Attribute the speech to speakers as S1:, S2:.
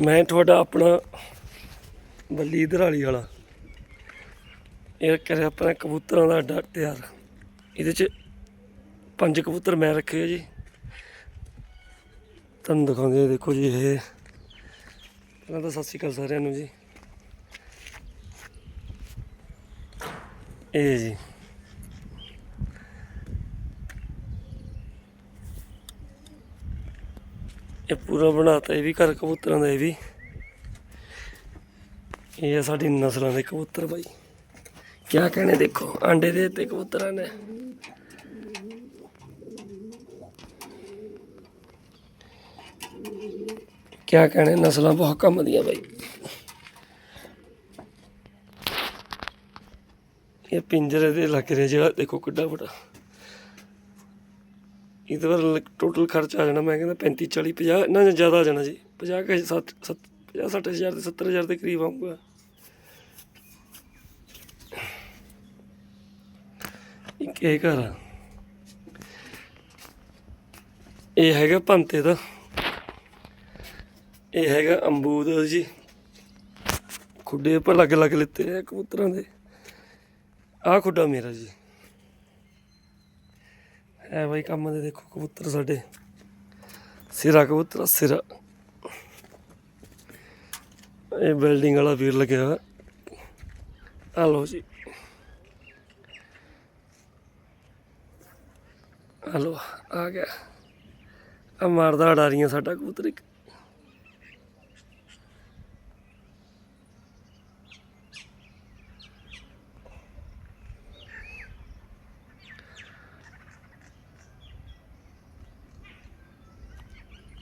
S1: ਮੈਂ ਤੁਹਾਡਾ ਆਪਣਾ ਬੱਲੀ ਧਰਾਲੀ ਵਾਲਾ। ਇਹ ਕਰਿਆ ਆਪਣਾ ਕਬੂਤਰਾਂ ਦਾ ਅੱਡਾ ਤਿਆਰ। ਇਹਦੇ ਚ ਪੰਜ ਕਬੂਤਰ ਮੈਂ ਰੱਖੇ ਆ ਜੀ। ਤੁਹਾਨੂੰ ਦਿਖਾਉਂਦੇ ਆ, ਦੇਖੋ ਜੀ ਇਹ। ਪਹਿਲਾਂ ਤਾਂ ਸਤਿ ਸ਼੍ਰੀ ਅਕਾਲ ਸਾਰਿਆਂ ਨੂੰ ਜੀ। ਇਹ ਜੀ। ਇਹ ਪੂਰਾ ਬਣਾਤਾ, ਇਹ ਵੀ ਘਰ ਕਬੂਤਰਾਂ ਦਾ, ਇਹ ਵੀ। ਇਹ ਆ ਸਾਡੀ ਨਸਲਾਂ ਦੇ ਕਬੂਤਰ ਬਾਈ। ਕਿਆ ਕਹਿਣੇ ਦੇਖੋ, ਆਂਡੇ ਦੇ ਤੇ ਕਬੂਤਰਾਂ ਨੇ। ਕਿਆ ਕਹਿਣੇ, ਨਸਲਾਂ ਬਹੁਤ ਕੰਮ ਦੀਆਂ ਬਾਈ। ਇਹ ਪਿੰਜਰੇ ਦੇ ਲੱਗ ਰਿਹਾ ਜਿਹੜਾ ਦੇਖੋ ਕਿੱਡਾ ਵੱਡਾ। ਇਹਦੇ ਪਰ ਟੋਟਲ ਖਰਚ ਆ ਜਾਣਾ, ਮੈਂ ਕਹਿੰਦਾ 35 40 50 ਨਾ ਜ਼ਿਆਦਾ ਆ ਜਾਣਾ ਜੀ। 50 ਕਿ 60 50 60 ਹਜ਼ਾਰ ਤੇ 70 ਹਜ਼ਾਰ ਦੇ ਕਰੀਬ ਆਊਗਾ। ਇੱਕ ਇਹ ਘਰ ਆ। ਇਹ ਹੈਗਾ ਭੰਤੇ ਦਾ। ਇਹ ਹੈਗਾ ਅੰਬੂਦ ਜੀ। ਖੁੱਡੇ ਪਰ ਲੱਗ ਲੱਗ ਲਿੱਤੇ ਆ ਕਬੂਤਰਾਂ ਦੇ। ਆਹ ਖੁੱਡਾ ਮੇਰਾ ਜੀ। ਹੈ ਬਾਈ ਕੰਮ ਦੇ ਦੇਖੋ ਕਬੂਤਰ ਸਾਡੇ। ਸਿਰਾ ਕਬੂਤਰ ਸਿਰਾ। ਇਹ ਬਿਲਡਿੰਗ ਵਾਲਾ ਵੀਰ ਲੱਗਿਆ ਹੋਇਆ। ਆ ਲਓ ਜੀ। ਆ ਲਓ, ਆ ਗਿਆ। ਆ ਮਾਰਦਾ ਡਾਰੀਆਂ ਸਾਡਾ ਕਬੂਤਰ ਇੱਕ।